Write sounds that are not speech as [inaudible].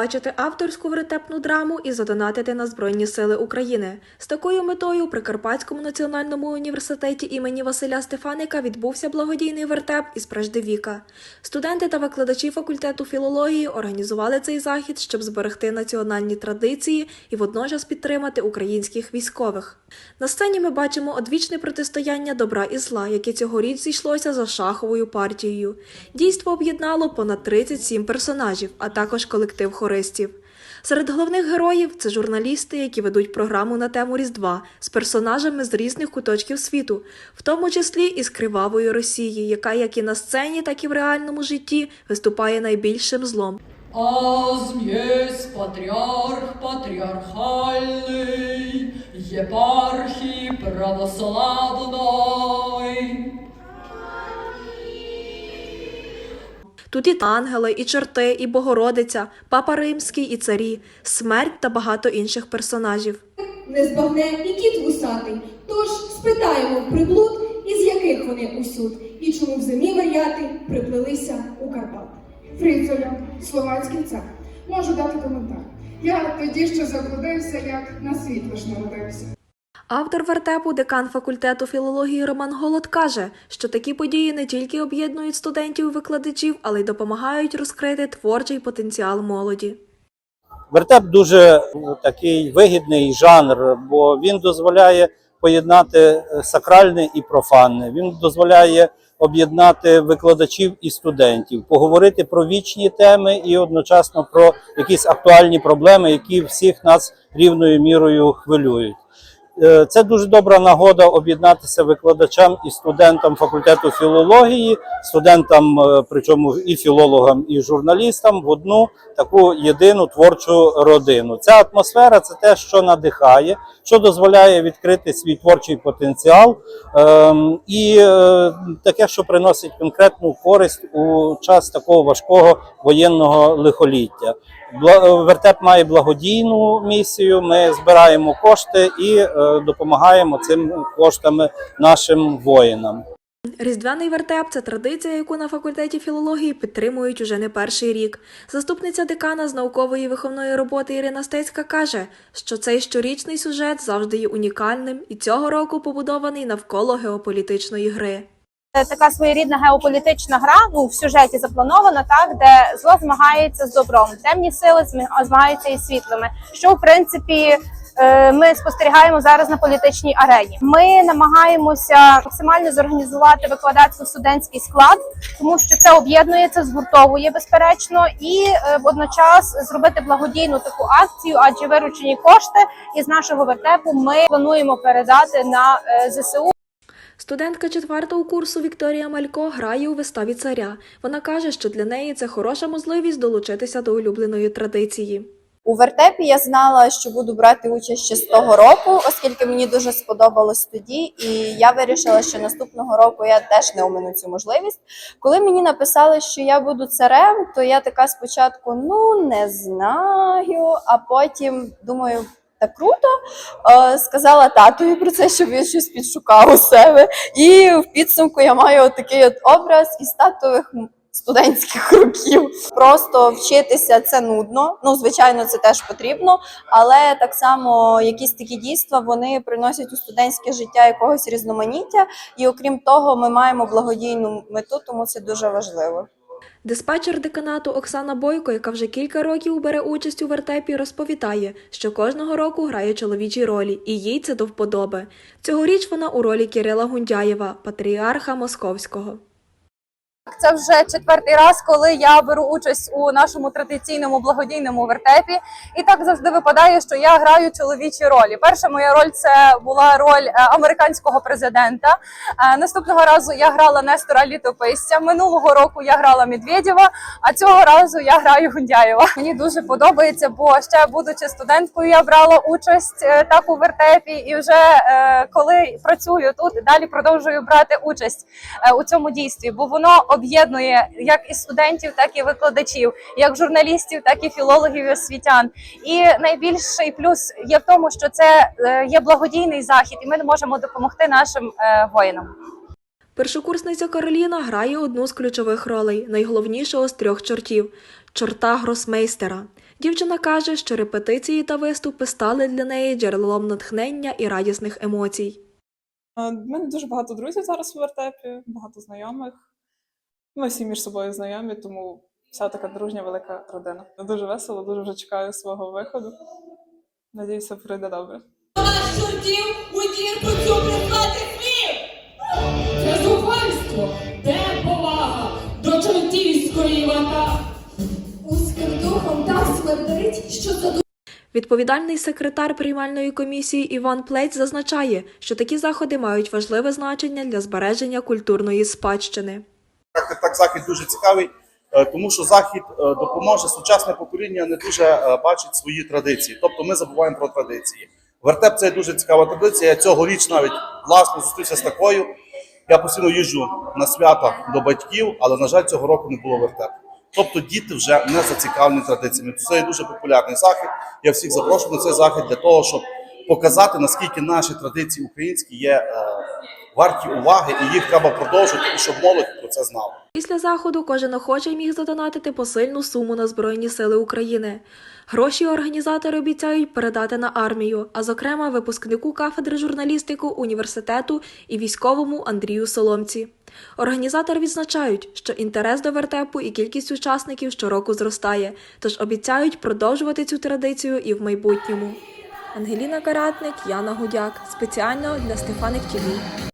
побачити авторську вертепну драму і задонатити на Збройні Сили України. З такою метою при Карпатському національному університеті імені Василя Стефаника відбувся благодійний вертеп із Праждевіка. Студенти та викладачі факультету філології організували цей захід, щоб зберегти національні традиції і водночас підтримати українських військових. На сцені ми бачимо одвічне протистояння добра і зла, яке цьогоріч зійшлося за шаховою партією. Дійство об'єднало понад 37 персонажів, а також колектив хористів. Серед головних героїв це журналісти, які ведуть програму на тему Різдва з персонажами з різних куточків світу, в тому числі і з кривавої Росії, яка як і на сцені, так і в реальному житті виступає найбільшим злом. Азм єсть патріарх патріархальний, єпархії православної. Тут і ангели, і чорти, і Богородиця, папа римський, і царі, смерть та багато інших персонажів. не збагне і кіт вусатий. Тож спитаємо приблуд, із яких вони усюд, і чому в зимі вар'яти приплелися у Карпат. Фрицеля, словацький цар. Можу дати коментар. Я тоді ще заблудився, як на світ лиш народився. Автор вертепу, декан факультету філології Роман Голод каже, що такі події не тільки об'єднують студентів і викладачів, але й допомагають розкрити творчий потенціал молоді. Вертеп дуже ну, такий вигідний жанр, бо він дозволяє поєднати е, сакральне і профанне. Він дозволяє об'єднати викладачів і студентів, поговорити про вічні теми і одночасно про якісь актуальні проблеми, які всіх нас рівною мірою хвилюють. Е, Це дуже добра нагода об'єднатися викладачам і студентам факультету філології, студентам, е, причому і філологам, і журналістам в одну таку єдину творчу родину. Ця атмосфера це те, що надихає, що дозволяє відкрити свій творчий потенціал, ем, і е, таке, що приносить конкретну користь у час такого важкого воєнного лихоліття. Бла- Вертеп має благодійну місію. Ми збираємо кошти і е, допомагаємо цим коштами нашим воїнам. Різдвяний вертеп це традиція, яку на факультеті філології підтримують уже не перший рік. Заступниця декана з наукової виховної роботи Ірина Стецька каже, що цей щорічний сюжет завжди є унікальним і цього року побудований навколо геополітичної гри. Це така своєрідна геополітична гра, ну в сюжеті запланована, так де зло змагається з добром, темні сили змагаються із світлими. Що в принципі е, ми спостерігаємо зараз на політичній арені. Ми намагаємося максимально зорганізувати викладацько-студентський склад, тому що це об'єднує, це згуртовує безперечно, і е, водночас зробити благодійну таку акцію, адже виручені кошти із нашого вертепу ми плануємо передати на е, ЗСУ. Студентка четвертого курсу Вікторія Малько грає у виставі царя. Вона каже, що для неї це хороша можливість долучитися до улюбленої традиції. У вертепі я знала, що буду брати участь ще з того року, оскільки мені дуже сподобалось тоді, і я вирішила, що наступного року я теж не омину цю можливість. Коли мені написали, що я буду царем, то я така спочатку ну не знаю, а потім думаю. Так круто, Е, сказала татові про це, щоб він щось підшукав у себе. І в підсумку я маю такий от образ із татових студентських [laughs] років. Просто вчитися це нудно. Ну, звичайно, це теж потрібно, але так само якісь такі дійства вони приносять у студентське життя якогось різноманіття. І окрім того, ми маємо благодійну мету, тому це дуже важливо. Диспетчер деканату Оксана Бойко, яка вже кілька років бере участь у вертепі, розповідає, що кожного року грає чоловічі ролі, і їй це до вподоби. Цьогоріч вона у ролі Кирила Гундяєва, патріарха Московського. Це вже четвертий раз, коли я беру участь у нашому традиційному благодійному вертепі. І так завжди випадає, що я граю чоловічі ролі. Перша моя роль це була роль е, американського президента. Е, Наступного разу я грала Нестора Літописця. Минулого року я грала Медведєва, а цього разу я граю Гундяєва. Мені дуже подобається, бо ще будучи студенткою, я брала участь е, так у вертепі, і вже коли працюю тут, далі продовжую брати участь у цьому дійстві, бо воно об'єднує як і студентів, так і викладачів, як журналістів, так і філологів і освітян. І найбільший плюс є в тому, що це е, є благодійний захід, і ми можемо допомогти нашим е, воїнам. Першокурсниця Кароліна грає одну з ключових ролей, найголовнішого з трьох чортів чорта гросмейстера. Дівчина каже, що репетиції та виступи стали для неї джерелом натхнення і радісних емоцій. У мене дуже багато друзів зараз у вертепі, багато знайомих. Ми всі між собою знайомі, тому вся така дружня велика родина. Дуже весело, дуже вже чекаю свого виходу. Надіюся, прийде добре. Це зухвальство! Де повага до чортівської вата? Узким духом так смердить, що це Відповідальний секретар приймальної комісії Іван Плець зазначає, що такі заходи мають важливе значення для збереження культурної спадщини. Так, так захід дуже цікавий, е, тому що захід е, допоможе сучасне покоління не дуже е, бачить свої традиції. Тобто ми забуваємо про традиції. Вертеп це дуже цікава традиція. Я цьогоріч навіть власне зустрівся з такою. Я постійно їжджу на свята до батьків, але на жаль, цього року не було вертепу. Тобто діти вже не зацікавлені традиціями. Це є дуже популярний захід. Я всіх запрошую на цей захід для того, щоб показати наскільки наші традиції українські є варті уваги, і їх треба продовжувати, і щоб молодь про це знала. Після заходу кожен охочий міг задонатити посильну суму на Збройні Сили України. Гроші організатори обіцяють передати на армію, а зокрема випускнику кафедри журналістику університету і військовому Андрію Соломці. Організатори відзначають, що інтерес до вертепу і кількість учасників щороку зростає, тож обіцяють продовжувати цю традицію і в майбутньому. Ангеліна Каратник, Яна Гудяк. Спеціально для Стефаник ТІВІ.